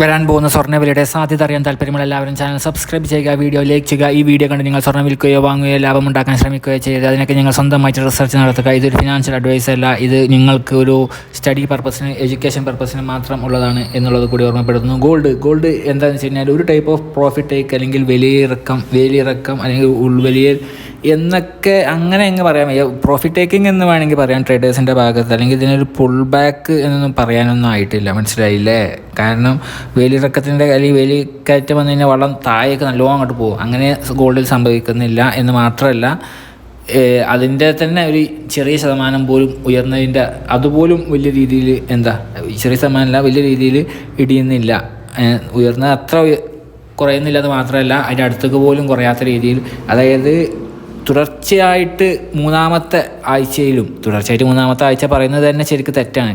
വരാൻ പോകുന്ന സ്വർണവിലയുടെ സാധ്യത അറിയാൻ താല്പര്യമുള്ള എല്ലാവരും ചാനൽ സബ്സ്ക്രൈബ് ചെയ്യുക വീഡിയോ ലൈക്ക് ചെയ്യുക. ഈ വീഡിയോ കണ്ട് നിങ്ങൾ സ്വർണം വിൽക്കുകയോ വാങ്ങുകയോ ലാഭം ഉണ്ടാക്കാൻ ശ്രമിക്കുകയോ ചെയ്ത് അതിനൊക്കെ നിങ്ങൾ സ്വന്തമായിട്ട് റിസർച്ച് നടത്തുക. ഇതൊരു ഫിനാൻഷ്യൽ അഡ്വൈസ് അല്ല. ഇത് നിങ്ങൾക്ക് ഒരു സ്റ്റഡി പർപ്പസിന് എഡ്യൂക്കേഷൻ പർപ്പസിന് മാത്രം ഉള്ളതാണ് എന്നുള്ളത് കൂടി ഓർമ്മപ്പെടുത്തുന്നു. ഗോൾഡ് ഗോൾഡ് എന്താണെന്ന് വെച്ച് കഴിഞ്ഞാൽ ഒരു ടൈപ്പ് ഓഫ് പ്രോഫിറ്റ് ടേക്ക് അല്ലെങ്കിൽ വലിയിറക്കം വേലിയിറക്കം അല്ലെങ്കിൽ ഉൾവലിയൽ എന്നൊക്കെ അങ്ങനെ അങ്ങ് വയ്യ. പ്രോഫിറ്റ് ടേക്കിംഗ് എന്ന് വേണമെങ്കിൽ പറയാം. ട്രേഡേഴ്സിന്റെ ഭാഗത്ത് അല്ലെങ്കിൽ ഇതിനൊരു പുൾ ബാക്ക് എന്നൊന്നും പറയാനൊന്നും ആയിട്ടില്ല. മനസ്സിലായില്ലേ? കാരണം വേലിയിറക്കത്തിന്റെ അല്ലെങ്കിൽ വേലി കയറ്റം വന്നു കഴിഞ്ഞാൽ വള്ളം താഴേക്ക് നല്ലോണം അങ്ങോട്ട് പോകും. അങ്ങനെ ഗോൾഡിൽ സംഭവിക്കുന്നില്ല എന്ന് മാത്രമല്ല അതിന്റെ തന്നെ ഒരു ചെറിയ ശതമാനം പോലും ഉയർന്നതിന്റെ അതുപോലും വലിയ രീതിയിൽ എന്താ ചെറിയ ശതമാനമല്ല വലിയ രീതിയിൽ ഇടിയുന്നില്ല. ഉയർന്ന അത്ര കുറയുന്നില്ല അത് മാത്രമല്ല അതിന്റെ അടുത്തേക്ക് പോലും കുറയാത്ത രീതിയിൽ അതായത് തുടർച്ചയായിട്ട് മൂന്നാമത്തെ ആഴ്ചയിലും തുടർച്ചയായിട്ട് മൂന്നാമത്തെ ആഴ്ച പറയുന്നത് തന്നെ ശരിക്കും തെറ്റാണ്.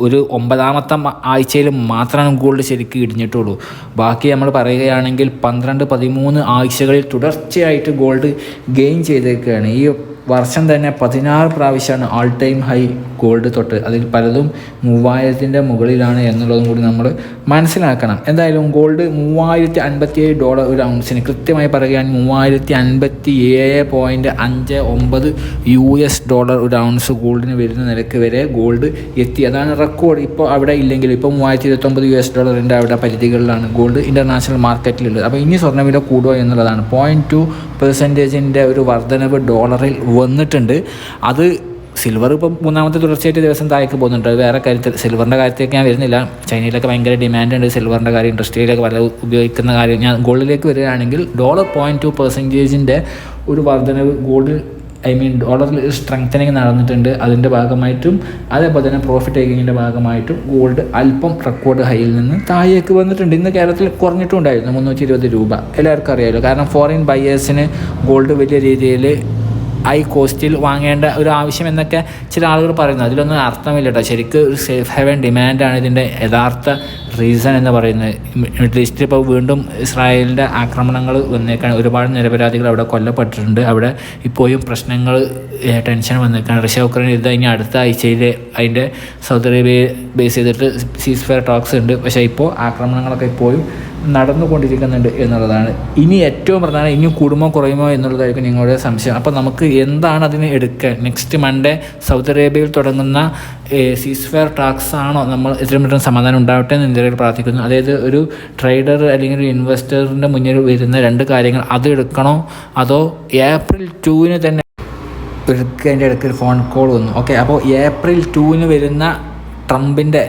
ഒരു ഒമ്പതാമത്തെ ആഴ്ചയിൽ മാത്രമാണ് ഗോൾഡ് ശരിക്കും ഇടിഞ്ഞിട്ടുള്ളൂ. ബാക്കി നമ്മൾ പറയുകയാണെങ്കിൽ പന്ത്രണ്ട് പതിമൂന്ന് ആഴ്ചകളിൽ തുടർച്ചയായിട്ട് ഗോൾഡ് ഗെയിൻ ചെയ്തേക്കുകയാണ് ഈ വർഷം തന്നെ പതിനാറ് പ്രാവശ്യമാണ് ആൾ ടൈം ഹൈ ഗോൾഡ് തൊട്ട് അതിൽ പലതും മൂവായിരത്തിന്റെ മുകളിലാണ് എന്നുള്ളതും കൂടി നമ്മൾ മനസ്സിലാക്കണം. എന്തായാലും ഗോൾഡ് മൂവായിരത്തി അൻപത്തി ഏഴ് ഡോളർ ഒരു ഔൺസിന് കൃത്യമായി പറയുകയാണെങ്കിൽ മൂവായിരത്തി അൻപത്തി ഏഴ് പോയിന്റ് അഞ്ച് ഒമ്പത് യു എസ് ഡോളർ ഒരു ഔൺസ് ഗോൾഡിന് വരുന്ന നിരക്ക് വരെ ഗോൾഡ് എത്തി. അതാണ് റെക്കോർഡ് ഇപ്പോൾ അവിടെ ഇല്ലെങ്കിൽ ഇപ്പോൾ മൂവായിരത്തി ഇരുപത്തൊമ്പത് യു എസ് ഡോളറിന്റെ അവിടെ പരിധികളിലാണ് ഗോൾഡ് ഇന്റർനാഷണൽ മാർക്കറ്റിലുള്ളത് അപ്പോൾ ഇനി സ്വർണവില കൂടുക എന്നുള്ളതാണ്. പോയിന്റ് ടു പെർസെന്റേജിന്റെ ഒരു വർധനവ് ഡോളറിൽ വന്നിട്ടുണ്ട്. അത് സിൽവർ ഇപ്പം മൂന്നാമത്തെ തുടർച്ചയായിട്ട് ദിവസം താഴേക്ക് പോകുന്നുണ്ട്. വേറെ കാര്യത്തിൽ സിൽവറിന്റെ കാര്യത്തിലേക്ക് ഞാൻ വരുന്നില്ല. ചൈനയിലൊക്കെ ഭയങ്കര ഡിമാൻഡ് ഉണ്ട് സിൽവറിന്റെ കാര്യം ഇൻഡസ്ട്രിയിലൊക്കെ പല ഉപയോഗിക്കുന്ന കാര്യം. ഞാൻ ഗോൾഡിലേക്ക് വരികയാണെങ്കിൽ ഡോളർ പോയിന്റ് ടു പെർസെന്റേജിന്റെ ഒരു വർധനവ് ഗോൾഡിൽ ഐ മീൻ ഡോളറിൽ സ്ട്രെങ്തനിങ് നടന്നിട്ടുണ്ട്. അതിന്റെ ഭാഗമായിട്ടും അതേപോലെ തന്നെ പ്രോഫിറ്റ് ടേക്കിങ്ങിന്റെ ഭാഗമായിട്ടും ഗോൾഡ് അല്പം റെക്കോർഡ് ഹൈയിൽ നിന്ന് താഴേക്ക് വന്നിട്ടുണ്ട്. ഇന്ന് കേരളത്തിൽ കുറഞ്ഞിട്ടുണ്ടായിരുന്നു മുന്നൂറ്റി ഇരുപത് രൂപ. എല്ലാവർക്കും അറിയാമല്ലോ കാരണം ഫോറിൻ ബയേഴ്സിന് ഗോൾഡ് വലിയ രീതിയിൽ ഹൈ കോസ്റ്റിൽ വാങ്ങേണ്ട ഒരു ആവശ്യം എന്നൊക്കെ ചില ആളുകൾ പറയുന്നു. അതിലൊന്നും അർത്ഥമില്ല കേട്ടോ ശരിക്കും ഒരു സേഫ് ഹെവൻ ഡിമാൻഡാണ് ഇതിന്റെ യഥാർത്ഥ റീസൺ എന്ന് പറയുന്നത് മിഡിൽ ഈസ്റ്റിൽ ഇപ്പോൾ വീണ്ടും ഇസ്രായേലിന്റെ ആക്രമണങ്ങൾ വന്നേക്കാണ്. ഒരുപാട് നിരപരാധികൾ അവിടെ കൊല്ലപ്പെട്ടിട്ടുണ്ട്. അവിടെ ഇപ്പോഴും പ്രശ്നങ്ങൾ ടെൻഷൻ വന്നേക്കാണ്. റഷ്യ ഉക്രൈൻ യുദ്ധം ഇനി അടുത്ത ആഴ്ചയിൽ അതിന്റെ സൗദി അറേബ്യയെ ബേസ് ചെയ്തിട്ട് സീസ് ഫെയർ ടോക്സ് ഉണ്ട്. പക്ഷേ ഇപ്പോൾ ആക്രമണങ്ങളൊക്കെ ഇപ്പോഴും നടന്നുകൊണ്ടിരിക്കുന്നുണ്ട് എന്നുള്ളതാണ്. ഇനി ഏറ്റവും പ്രധാനം ഇനി കൂടുമോ കുറയുമോ എന്നുള്ളതായിരിക്കും നിങ്ങളുടെ സംശയം. അപ്പോൾ നമുക്ക് എന്താണ് അതിന് എടുക്കുക? നെക്സ്റ്റ് മൺഡേ സൗദി അറേബ്യയിൽ തുടങ്ങുന്ന സീസ് ഫെയർ ടാക്സ് ആണോ നമ്മൾ എത്രയും പെട്ടെന്ന് സമാധാനം ഉണ്ടാവട്ടെ എന്ന് ഇന്ത്യയിൽ പ്രാർത്ഥിക്കുന്നു. അതായത് ഒരു ട്രേഡർ അല്ലെങ്കിൽ ഒരു ഇൻവെസ്റ്ററിന്റെ മുന്നിൽ വരുന്ന രണ്ട് കാര്യങ്ങൾ അത് എടുക്കണോ? അതോ ഏപ്രിൽ ടൂവിന് തന്നെ എടുക്കേണ്ട ഇടയ്ക്ക് ഒരു ഫോൺ കോൾ വന്നു. ഓക്കെ അപ്പോൾ ഏപ്രിൽ ടൂവിന് വരുന്ന ട്രംപിന്റെ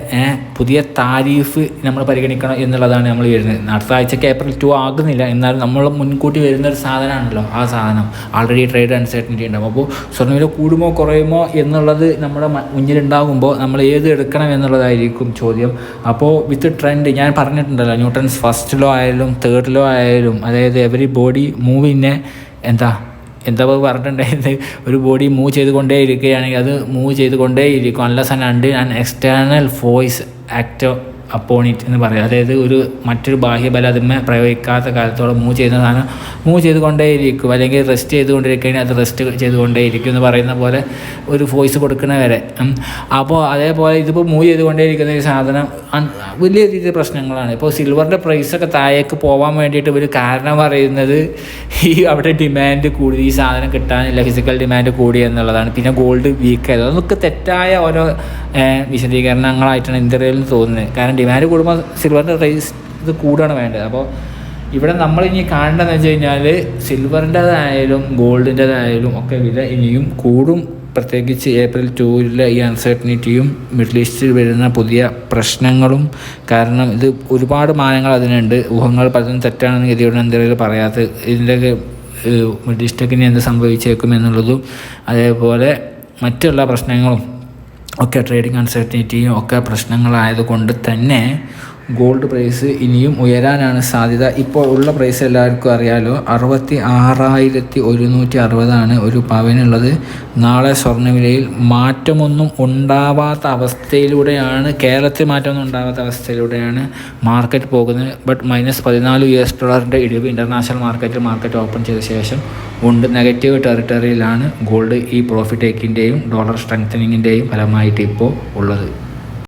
പുതിയ താരീഫ് നമ്മൾ പരിഗണിക്കണം എന്നുള്ളതാണ് നമ്മൾ വരുന്നത് അടുത്ത ആഴ്ചക്ക് ഏപ്രിൽ ടു ആകുന്നില്ല. എന്നാലും നമ്മൾ മുൻകൂട്ടി വരുന്ന ഒരു സാധനമാണല്ലോ ആ സാധനം. ആൾറെഡി ട്രേഡ് അൺസർട്ടനിറ്റി ഉണ്ടാകും അപ്പോൾ സ്വർണവില കൂടുമോ കുറയുമോ എന്നുള്ളത് നമ്മുടെ മുന്നിലുണ്ടാകുമ്പോൾ നമ്മൾ ഏത് എടുക്കണം എന്നുള്ളതായിരിക്കും ചോദ്യം. അപ്പോൾ വിത്ത് ട്രെൻഡ് ഞാൻ പറഞ്ഞിട്ടുണ്ടല്ലോ ന്യൂട്ടൺസ് ഫസ്റ്റിലോ ആയാലും തേർഡിലോ ആയാലും അതായത് എവറി ബോഡി മൂവിനെ എന്താ എന്താ പറഞ്ഞിട്ടുണ്ടായിരുന്നത്? ഒരു ബോഡി മൂവ് ചെയ്തുകൊണ്ടേ ഇരിക്കുകയാണെങ്കിൽ അത് മൂവ് ചെയ്തുകൊണ്ടേ ഇരിക്കും. Unless and until an external force act upon it എന്ന് പറയും. അതായത് ഒരു മറ്റൊരു ബാഹ്യബലം അതിന്മേ പ്രയോഗിക്കാത്ത കാലത്തോളം മൂവ് ചെയ്യുന്ന സാധനം മൂവ് ചെയ്തുകൊണ്ടേ ഇരിക്കും. അല്ലെങ്കിൽ റെസ്റ്റ് ചെയ്തുകൊണ്ടിരിക്കുകയാണെങ്കിൽ അത് റെസ്റ്റ് ചെയ്തുകൊണ്ടേ ഇരിക്കും എന്ന് പറയുന്ന പോലെ ഒരു വോയിസ് കൊടുക്കുന്ന വരെ. അപ്പോൾ അതേപോലെ ഇതിപ്പോൾ മൂവ് ചെയ്തുകൊണ്ടേ ഇരിക്കുന്ന ഈ സാധനം വലിയ രീതിയിൽ പ്രശ്നങ്ങളാണ്. ഇപ്പോൾ സിൽവറിന്റെ പ്രൈസൊക്കെ താഴേക്ക് പോകാൻ വേണ്ടിയിട്ട് ഒരു കാരണം പറയുന്നത് ഈ അവിടെ ഡിമാൻഡ് കൂടി ഈ സാധനം കിട്ടാനില്ല ഫിസിക്കൽ ഡിമാൻഡ് കൂടി എന്നുള്ളതാണ്. പിന്നെ ഗോൾഡ് വീക്ക് ആയത്. അതൊക്കെ തെറ്റായ ഓരോ വിശദീകരണങ്ങളായിട്ടാണ് ഇന്ത്യയിൽ തോന്നുന്നത്. കാരണം ഡിമാൻഡ് കൂടുമ്പോൾ സിൽവറിന്റെ പ്രൈസ് ഇത് കൂടുകയാണ് വേണ്ടത്. അപ്പോൾ ഇവിടെ നമ്മൾ ഇനി കാണേണ്ടതെന്ന് വെച്ച് കഴിഞ്ഞാൽ സിൽവറിന്റെതായാലും ഗോൾഡിന്റെതായാലും ഒക്കെ വില ഇനിയും കൂടും പ്രത്യേകിച്ച് ഏപ്രിൽ ടൂവിലെ ഈ അൺസർട്ടനിറ്റിയും മിഡിൽ ഈസ്റ്റിൽ വരുന്ന പുതിയ പ്രശ്നങ്ങളും കാരണം ഇത് ഒരുപാട് മാനങ്ങൾ അതിനുണ്ട്. ഊഹങ്ങൾ പലതും തെറ്റാണെന്ന് ഗതിയോട് എന്തെങ്കിലും പറയാത്ത ഇതിന്റെയൊക്കെ മിഡിൽ ഈസ്റ്റൊക്കെ എന്ത് സംഭവിച്ചേക്കും എന്നുള്ളതും അതേപോലെ മറ്റുള്ള പ്രശ്നങ്ങളും ഒക്കെ ട്രേഡിംഗ് അൺസർട്ടനിറ്റിയും ഒക്കെ പ്രശ്നങ്ങളായതുകൊണ്ട് തന്നെ ഗോൾഡ് പ്രൈസ് ഇനിയും ഉയരാനാണ് സാധ്യത. ഇപ്പോൾ ഉള്ള പ്രൈസ് എല്ലാവർക്കും അറിയാലോ അറുപത്തി ആറായിരത്തി ഒരുന്നൂറ്റി അറുപതാണ് ഒരു പവനുള്ളത്. നാളെ സ്വർണവിലയിൽ മാറ്റമൊന്നും ഉണ്ടാവാത്ത അവസ്ഥയിലൂടെയാണ് കേരളത്തിൽ മാറ്റമൊന്നും ഉണ്ടാവാത്ത അവസ്ഥയിലൂടെയാണ് മാർക്കറ്റ് പോകുന്നത്. ബട്ട് മൈനസ് പതിനാല് യു എസ് ഡോളറിന്റെ ഇടിവ് ഇന്റർനാഷണൽ മാർക്കറ്റിൽ മാർക്കറ്റ് ഓപ്പൺ ചെയ്ത ശേഷം ഉണ്ട്. നെഗറ്റീവ് ടെറിട്ടറിയിലാണ് ഗോൾഡ് ഈ പ്രോഫിറ്റ് ടേക്കിന്റെയും ഡോളർ സ്ട്രെങ്തനിങ്ങിന്റെയും ഫലമായിട്ട് ഇപ്പോൾ ഉള്ളത്.